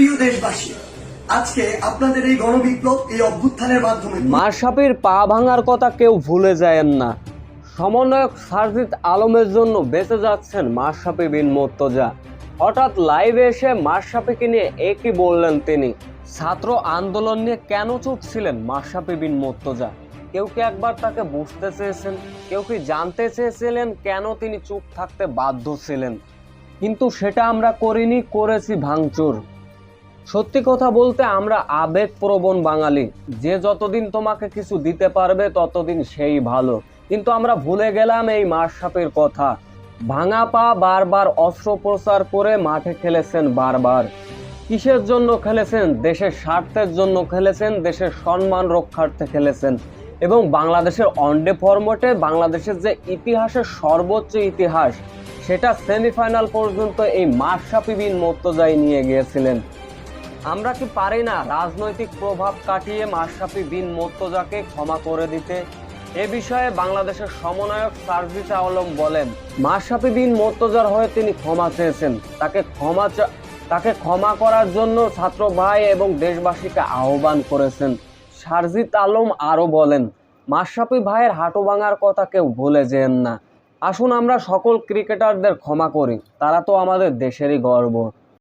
প্রিয় দেশবাসী, আজকে আপনাদের এই গণবিপ্লব এই অভ্যুত্থানের মাধ্যমে মাশরাফির পা ভাঙার কথা কেউ ভুলে যায়েন না। সমন্বয়ক সারজিৎ আলমের জন্য বেঁচে যাচ্ছেন মাশরাফি বিন মোর্তজা। হঠাৎ লাইভে এসে মাশরাফিকে নিয়ে একই বললেন তিনি। ছাত্র আন্দোলন নিয়ে কেন চুপ ছিলেন মাশরাফি বিন মোর্তজা? কেউ কি একবার তাকে বুঝতে চেয়েছেন? কেউ কি জানতে চেয়েছিলেন কেন তিনি চুপ থাকতে বাধ্য ছিলেন? কিন্তু সেটা আমরা করিনি, করেছি ভাঙচুর। সত্যি কথা বলতে আমরা আবেগপ্রবণ বাঙালি। যে যতদিন তোমাকে কিছু দিতে পারবে, ততদিন সেই ভালো। কিন্তু আমরা ভুলে গেলাম এই মারসাপের কথা। ভাঙা পা বারবার অস্ত্রোপচার করে মাঠে খেলেছেন বারবার। কিসের জন্য খেলেছেন? দেশের স্বার্থের জন্য খেলেছেন, দেশের সম্মান রক্ষার্থে খেলেছেন। এবং বাংলাদেশের অনডে ফরম্যাটে বাংলাদেশের যে ইতিহাসের সর্বোচ্চ ইতিহাস, সেটা সেমিফাইনাল পর্যন্ত এই মাশরাফি বিন মোর্তজাই নিয়ে গিয়েছিলেন। আমরা কি পারি না রাজনৈতিক প্রভাব কাটিয়ে মাশরাফি বিন মোর্তজাকে ক্ষমা করে দিতে? এ বিষয়ে বাংলাদেশের সমন্বয়ক সার্জিস আলম বলেন, মাশরাফি বিন মোর্তজার হয়ে তিনি ক্ষমা চেয়েছেন। তাকে ক্ষমা তাকে ক্ষমা করার জন্য ছাত্র ভাই এবং দেশবাসীকে আহ্বান করেছেন। সারজিত আলম আরও বলেন, মাশরাফি ভাইয়ের হাঁটু ভাঙার কথা কেউ ভুলে যেন না। আসুন আমরা সকল ক্রিকেটারদের ক্ষমা করি, তারা তো আমাদের দেশেরই গর্ব।